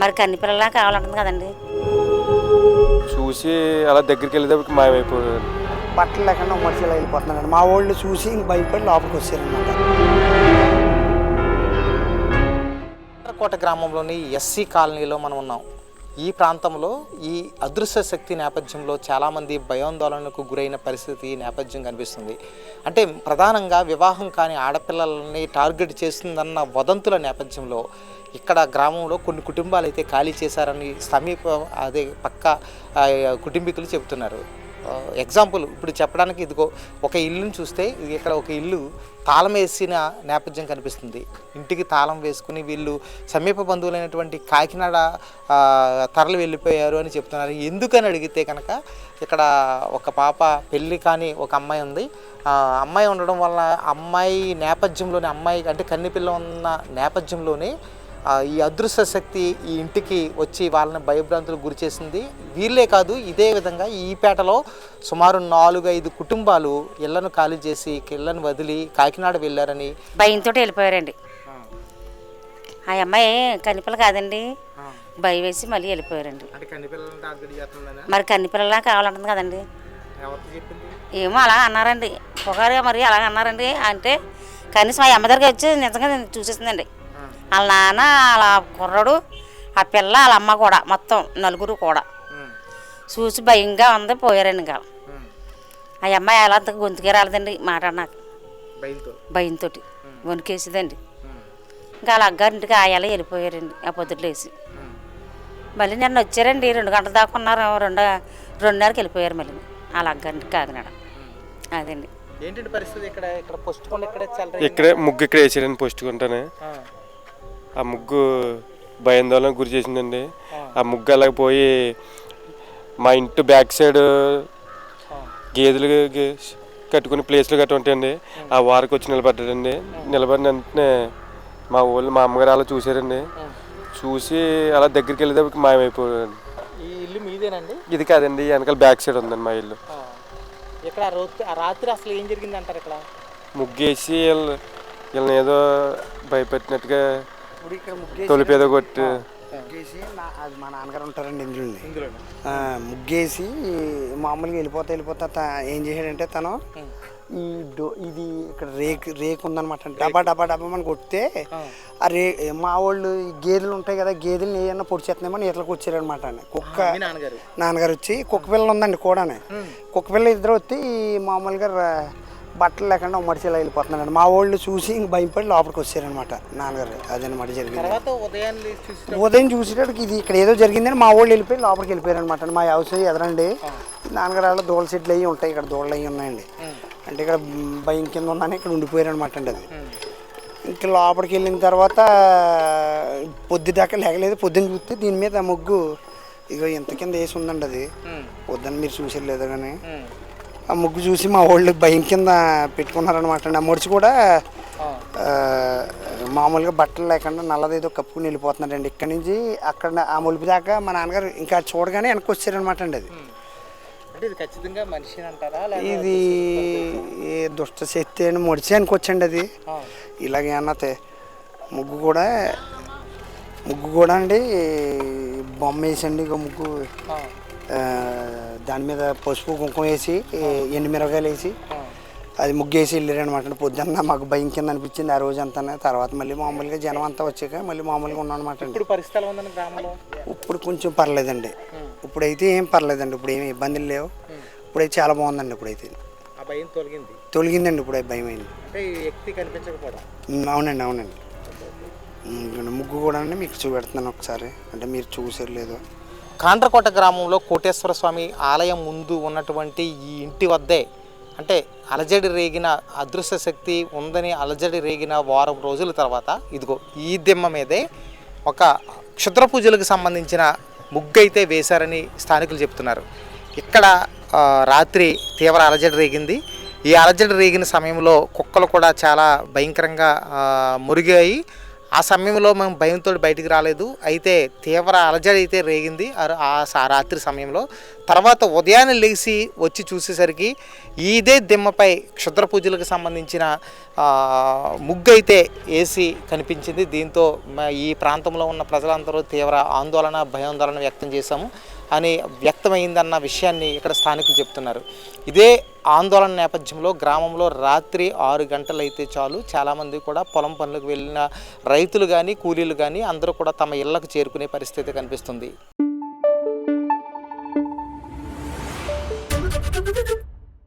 మరి కన్ని పిల్లలా కావాలంటుంది కదండి. చూసి అలా దగ్గరికి వెళ్ళేటప్పటికి మాయమైపోయాడు బట్టలు లేకుండా మనుషులు వెళ్ళిపోతున్నారండి మా వాళ్ళు చూసి ఇంక భయపడి లోపలికి వచ్చారనమాట కోట గ్రామంలోని ఎస్సీ కాలనీలో మనం ఉన్నాం. ఈ ప్రాంతంలో ఈ అదృశ్య శక్తి నేపథ్యంలో చాలామంది భయాందోళనకు గురైన పరిస్థితి నేపథ్యం కనిపిస్తుంది. అంటే ప్రధానంగా వివాహం కాని ఆడపిల్లలని టార్గెట్ చేస్తుందన్న వదంతుల నేపథ్యంలో ఇక్కడ గ్రామంలో కొన్ని కుటుంబాలు అయితే ఖాళీ చేశారని సమీప అదే పక్క కుటుంబీకులు చెబుతున్నారు. ఎగ్జాంపుల్ ఇప్పుడు చెప్పడానికి ఇదిగో ఒక ఇల్లుని చూస్తే ఇక్కడ ఒక ఇల్లు తాళం వేసిన నేపథ్యం కనిపిస్తుంది. ఇంటికి తాళం వేసుకుని వీళ్ళు సమీప బంధువులైనటువంటి కాకినాడ తరలి వెళ్ళిపోయారు అని చెప్తున్నారు. ఎందుకని అడిగితే కనుక ఇక్కడ ఒక పాప పెళ్ళి కానీ ఒక అమ్మాయి ఉంది. అమ్మాయి ఉండడం వల్ల అమ్మాయి నేపథ్యంలోనే అమ్మాయి అంటే కన్నిపిల్ల ఉన్న నేపథ్యంలోనే ఈ అదృశ్య శక్తి ఈ ఇంటికి వచ్చి వాళ్ళని భయభ్రాంతులకు గురి చేసింది. వీళ్ళే కాదు ఇదే విధంగా ఈ పేటలో సుమారు నాలుగు ఐదు కుటుంబాలు ఇళ్ళను ఖాళీ చేసి ఇళ్ళను వదిలి కాకినాడ వెళ్ళారని భయంతో వెళ్ళిపోయారండి. ఆ అమ్మాయి కనిపిల్ల కాదండి. భయం వేసి మళ్ళీ వెళ్ళిపోయారండి. మరి కన్ని పిల్లలా కావాలంటుంది కదండి. ఏమో అలా అన్నారండి. పొగారుగా మరి అలా అన్నారండి. అంటే కనీసం ఆ అమ్మ దగ్గరికి వచ్చి నిజంగా నేను చూసేసిందండి. వాళ్ళ నాన్న వాళ్ళ కుర్రాడు ఆ పిల్ల వాళ్ళ అమ్మ కూడా మొత్తం నలుగురు కూడా. చూసి భయంగా ఉంది పోయారండి ఇంకా. ఆ అమ్మాయి అలా అంత గొంతుకే రాలేదండి మాట నాకు. భయంతో? వణికేసిందండి. ఇంకా వాళ్ళ అగ్గారింటికి ఆయాల వెళ్ళిపోయారండి ఆ పొద్దులేసి మళ్ళీ నిన్న వచ్చారండి రెండు గంటల దాకా ఉన్నారు రెండు రెండున్నరకి వెళ్ళిపోయారు మళ్ళీ. వాళ్ళ అగ్గారింటికి కాకినాడ అదండి. ఏంటంటే పరిస్థితి ఇక్కడ? ఇక్కడ పోస్ట్ ఇక్కడ ఇక్కడే ముగ్గు ఇక్కడ వేసారని పోస్ట్ కొంటానే. ఆ ముగ్గు భయాందోళన గురి చేసిందండి. ఆ. ముగ్గు అలాగ పోయి మా ఇంటి బ్యాక్ సైడ్ గేదెలు గే- కట్టుకుని ప్లేస్లు గట్ట ఉంటాయండి. ఆ. వారికి వచ్చి నిలబడ్డాడండి. నిలబడిన వెంటనే మా ఊళ్ళో మా అమ్మగారు అలా చూసారండి చూసి అలా దగ్గరికి వెళ్ళేటప్పటికి మాయమైపోయాడు ఈ ఇల్లు మీదేనండి? ఇది కాదండి వెనకాల బ్యాక్ సైడ్ ఉందండి మా ఇల్లు. ఇక్కడ రాత్రి అసలు ఏం జరిగింది అంటారు ఇక్కడ? ముగ్గేసి వీళ్ళు వీళ్ళని ఏదో భయపెట్టినట్టుగా తొలిపేదో కొట్టి. ముగ్గేసి అది మా నాన్నగారు ఉంటారండి ఇందులో ముగ్గేసి మామూలుగా వెళ్ళిపోతా వెళ్ళిపోతా త- ఏం చేశాడంటే తను ఈ డో ఇది ఇక్కడ రేక్ రేక్ ఉందన్నమాట. డబ్బా డబ్బా డబ్బా మనం కొడితే ఆ. రే మా వాళ్ళు ఈ గేదెలు ఉంటాయి కదా గేదెలు ఏమన్నా పొడి చేస్తున్నామని ఇట్లకి వచ్చారనమాట కుక్క మీ నాన్నగారు. వచ్చి కుక్క పిల్ల ఉందండి కూడానే. కుక్క పిల్ల ఇద్దరు వచ్చి మామూలుగా బట్టలు లేకుండా మడిచిలా వెళ్ళిపోతున్నాడు మా వాళ్ళు చూసి ఇంక భయపడి లోపలికి వచ్చారనమాట నాన్నగారు. అదనమాట జరిగింది. ఉదయం చూసేటప్పటికి ఇది ఇక్కడ ఏదో జరిగిందని మా వాళ్ళు వెళ్ళిపోయి లోపలికి వెళ్ళిపోయారు అనమాట మా వ్యవసాయం ఎదరండి. నాన్నగారు వాళ్ళు దూల సెట్లు అవి ఉంటాయి. ఇక్కడ దూడలు అవి ఉన్నాయండి. అంటే ఇక్కడ భయం కింద ఉందని ఇక్కడ ఉండిపోయారు అనమాట అండి అది. ఇంకా లోపలికి వెళ్ళిన తర్వాత పొద్దు దాకా లేకలేదు పొద్దున్న చూస్తే దీని మీద ముగ్గు ఇగో ఇంత కింద వేసి ఉందండి అది పొద్దున్న మీరు చూసారు లేదో కానీ ఆ ముగ్గు చూసి మా వాళ్ళు భయం కింద పెట్టుకున్నారనమాట అండి ఆ ముడిచి కూడా మామూలుగా బట్టలు లేకుండా నల్లదేదో కప్పుకుని వెళ్ళిపోతున్నాడండి. ఇక్కడ నుంచి అక్కడ ఆ ములుపు దాకా మా నాన్నగారు ఇంకా చూడగానే వెనక్కి వచ్చారనమాట అండి అది. ఇది ఖచ్చితంగా మనిషి అంటారా? ఇది ఏ దుష్ట శక్తి అని ముడిచి అనుకోవచ్చండి అది. ఇలాగే అన్నతే ముగ్గు కూడా ముగ్గు కూడా అండి. బొమ్మ వేసండి ఇక ముగ్గు. దాని మీద పసుపు కుంకుమ వేసి ఎండు మిరగాయలు వేసి అది ముగ్గేసి వెళ్ళారు అనమాట పొద్దున్న మాకు భయం కింద అనిపించింది ఆ రోజు అంతా తర్వాత మళ్ళీ మామూలుగా జనం అంతా వచ్చాక మళ్ళీ మామూలుగా ఉన్నాం అనమాట అండి. ఇప్పుడు గ్రామంలో? కొంచెం పర్లేదండి. ఇప్పుడైతే ఏం పర్లేదండి. ఇప్పుడు ఏమి ఇబ్బందులు లేవు. ఇప్పుడైతే చాలా బాగుందండి ఇప్పుడైతే. ఆ భయం తొలగింది? తొలగిందండి ఇప్పుడు భయం అయింది అంటే ఈ వ్యక్తి కనిపించకపోవడం. ఉమ్, అవునండి అవునండి. ముగ్గు కూడా మీకు చూపెడుతున్నాను ఒకసారి. అంటే మీరు చూసారు లేదో. కాండ్రకోట గ్రామంలో కోటేశ్వర స్వామి ఆలయం ముందు ఉన్నటువంటి ఈ ఇంటి వద్దే అంటే అలజడి రేగిన అదృశ్య శక్తి ఉందని అలజడి రేగిన వారం రోజుల తర్వాత ఇదిగో ఈ దిమ్మ మీదే ఒక క్షుద్ర పూజలకు సంబంధించిన ముగ్గు అయితే వేశారని స్థానికులు చెప్తున్నారు. ఇక్కడ రాత్రి తీవ్ర అలజడి రేగింది. ఈ అలజడి రేగిన సమయంలో కుక్కలు కూడా చాలా భయంకరంగా మురిగాయి. ఆ సమయంలో మేము భయంతో బయటికి రాలేదు. అయితే తీవ్ర అలజడి అయితే రేగింది. ఆ- రాత్రి సమయంలో తర్వాత ఉదయాన్నే లేచి వచ్చి చూసేసరికి ఇదే దిమ్మపై క్షుద్ర పూజలకు సంబంధించిన ముగ్గు అయితే వేసి కనిపించింది. దీంతో ఈ ప్రాంతంలో ఉన్న ప్రజలందరూ తీవ్ర ఆందోళన భయాందోళన వ్యక్తం చేశాము అని వ్యక్తమైందన్న విషయాన్ని ఇక్కడ స్థానికులు చెప్తున్నారు. ఇదే ఆందోళన నేపథ్యంలో గ్రామంలో రాత్రి ఆరు గంటలైతే చాలు. చాలామంది కూడా పొలం పనులకు వెళ్ళిన రైతులు కానీ కూలీలు కానీ అందరూ కూడా తమ ఇళ్ళకు చేరుకునే పరిస్థితి కనిపిస్తుంది.